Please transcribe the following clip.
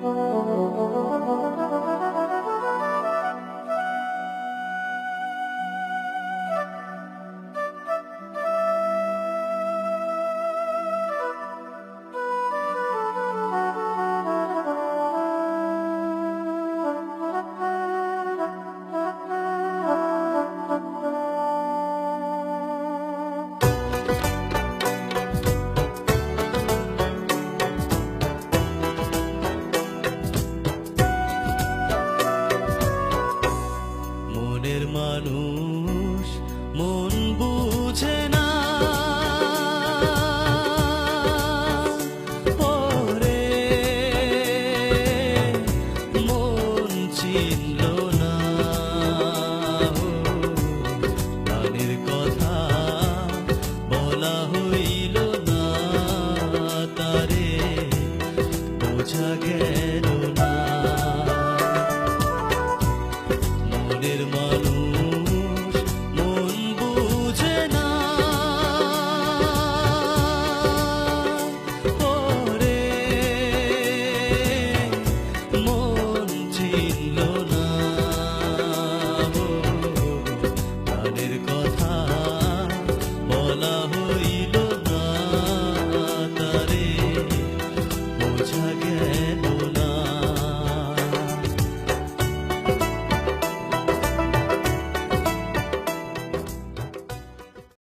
Oh. মানুষ মন বুঝে না। ওরে মন চিনল না। প্রাণের কথা বলা হইল না। তারে বোঝা গেল কেন